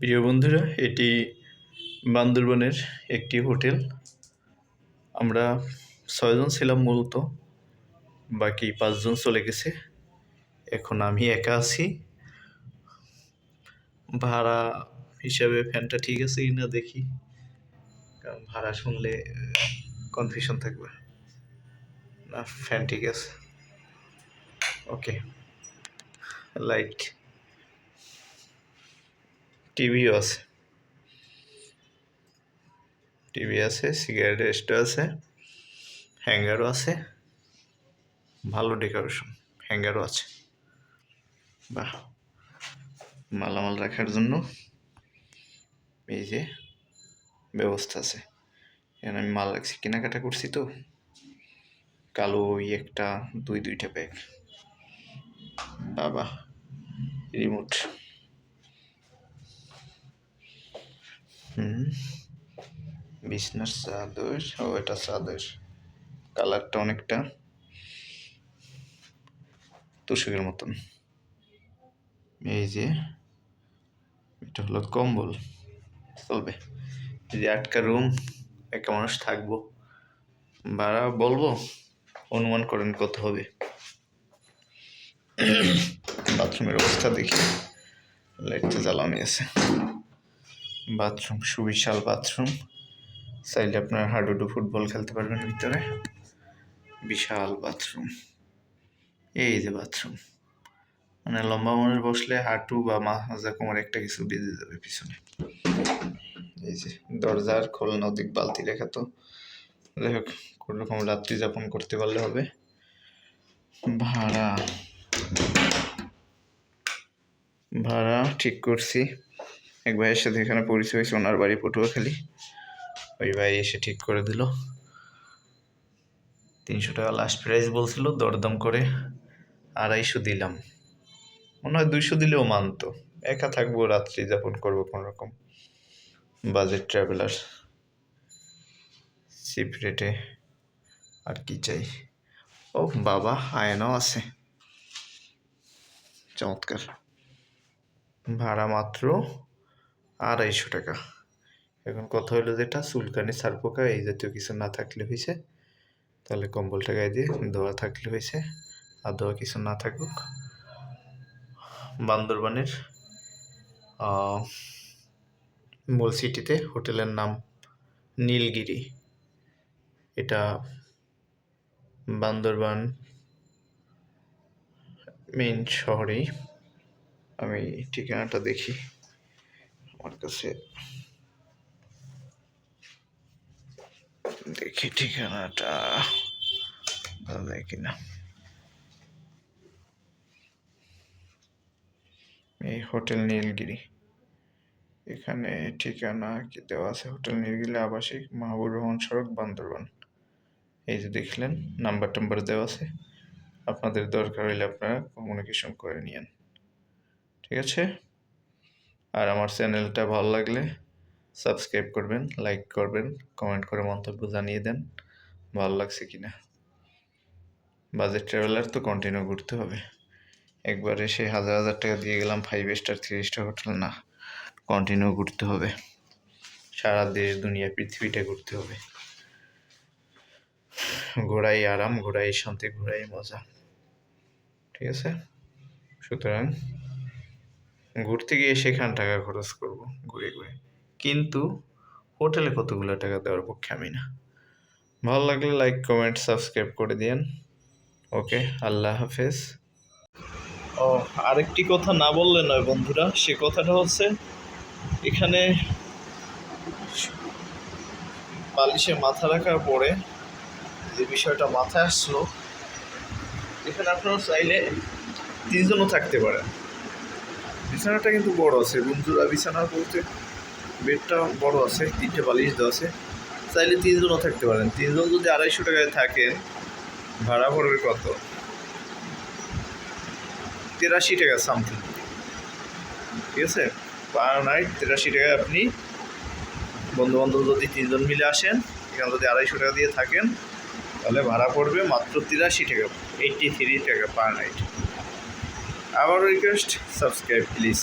প্রিয় বন্ধুরা, এটি বান্দরবনের একটি হোটেল। আমরা ছয়জন ছিলাম মূলত, বাকি পাঁচজন চলে গেছে। এখন আমি একা আছি। ভাড়া হিসাবে ফ্যানটা ঠিক আছে কিনা দেখি, কারণ ভাড়া শুনলে কনফিউশন থাকবে। না, ফ্যান ঠিক আছে। ওকে লাইট টিভিও আছে। টিভি আছে সিগারেট স্টো আছে, হ্যাঙ্গারও আছে, ভালো ডেকোরেশন, হ্যাঙ্গারও আছে। বাহ, মালামাল রাখার জন্য এই যে ব্যবস্থা আছে। এখানে আমি মাল রাখছি, কেনাকাটা করছি তো। কালো ওই একটা, দুই দুইটা ব্যাগ বাবা রিমোট হুম। বিছনার চাদর, ও এটা চাদর। কালারটা অনেকটা তোষকের মতন। এই যে, এটা হলো কম্বল। চলবে। এই যে আটকা রুম, একা মানুষ থাকব। ভাড়া বলব, অনুমান করেন কত হবে। বাথরুমের অবস্থা দেখি। লাইটটা জ্বালানি আছে। বাথরুম সুবিশাল বাথরুম চাইলে আপনার হাডুডু ফুটবল খেলতে পারবেন ভিতরে। বিশাল বাথরুম এই যে বাথরুম মানে লম্বা মানুষ বসলে হাঁটু বা মাজা কোমর একটা কিছু বেজে যাবে পিছনে। এই যে দরজার খোল নদীক বালতি রেখা তো। যাই হোক কোনো রকম রাত্রি যাপন করতে পারলে হবে। ভাড়া। ভাড়া ঠিক করছি। এক ভাইয়ের সাথে এখানে পরিচয় হয়েছে, ওনার বাড়ি পটুয়াখালী। ওই ভাই এসে ঠিক করে দিল। তিনশো টাকা লাস্ট প্রাইস বলছিল, দরদাম করে আড়াইশো দিলাম। মনে হয় দুইশো দিলেও মানতো। একা থাকব, রাত্রি যাপন করব কোনো রকম। বাজেট ট্রাভেলার চিপ রেটে আর কি চাই? ও বাবা, আয়নাও আছে। চমৎকার। ভাড়া মাত্র আড়াইশো টাকা। এখন কথা হলো যেটা, চুলকানি, সারপোকা, এই জাতীয় কিছু না থাকলে হয়েছে তাহলে কম্বলটা গায়ে দিয়ে ধোয়া থাকলে হয়েছে আর ধোয়া কিছু না থাকুক। বান্দরবানের মূল সিটিতে হোটেলের নাম নীলগিরি। এটা বান্দরবান মেইন শহরেই আমি ঠিকানাটা দেখি। আমার কাছে। দেখি ঠিকানাটা। ভালো কিনা। এই হোটেল নীলগিরি। এখানে ঠিকানা কি দেওয়া আছে? হোটেল নীলগিরি, আবাসিক মাহবুব রহমান সড়ক, বান্দরবান। এই যে দেখলেন, নাম্বার টাম্বার দেওয়া আছে। আপনাদের দরকার হলে আপনারা কমিউনিকেশন করে নিয়েন। ঠিক আছে? আর আমার চ্যানেলটা ভালো লাগলে সাবস্ক্রাইব করবেন, লাইক করবেন, কমেন্ট করে মন্তব্য জানিয়ে দেন, ভালো লাগছে কি না বাজেট ট্রাভেলার তো কন্টিনিউ ঘুরতে হবে। একবারে সে হাজার হাজার টাকা দিয়ে গেলাম five star three star hotel না কন্টিনিউ ঘুরতে হবে। সারা দেশ, দুনিয়া, পৃথিবীটা ঘুরতে হবে। ঘোরাই আরাম, ঘোরাই শান্তি, ঘোরাই মজা। ঠিক আছে? সুতরাং ঘুরতে গিয়ে সেখান টাকা খরচ করব, ঘুরে ঘুরে। কিন্তু হোটেলে কতগুলো টাকা দেওয়ার পক্ষে আমি না। ভালো লাগলে লাইক কমেন্ট সাবস্ক্রাইব করে দিন ওকে, আল্লাহ হাফেজ। ও, আরেকটি কথা না বললে নয় বন্ধুরা, সে কথাটা হচ্ছে এখানে বালিশে মাথা রাখার পরে যে বিষয়টা মাথায় আসলো, এখানে আপনারা চাইলে তিনজনও থাকতে পারেন। বিছানাটা কিন্তু বড় আছে। বন্ধুরা বিছানা বলতে বেডটা বড় আছে, তিনটে বালিশ দেওয়া আছে। চাইলে তিনজনও থাকতে পারেন। তিনজন যদি আড়াইশো টাকায় থাকেন, ভাড়া পড়বে কত? তেরাশি টাকা সামথিং ঠিক আছে? পার নাইট তেরাশি টাকায় আপনি বন্ধু বান্ধব যদি তিনজন মিলে আসেন, এখানে যদি আড়াইশো টাকা দিয়ে থাকেন, তাহলে ভাড়া পড়বে মাত্র তিরাশি টাকা এইটটি থ্রি টাকা per night আবার রিকোয়েস্ট সাবস্ক্রাইব প্লিজ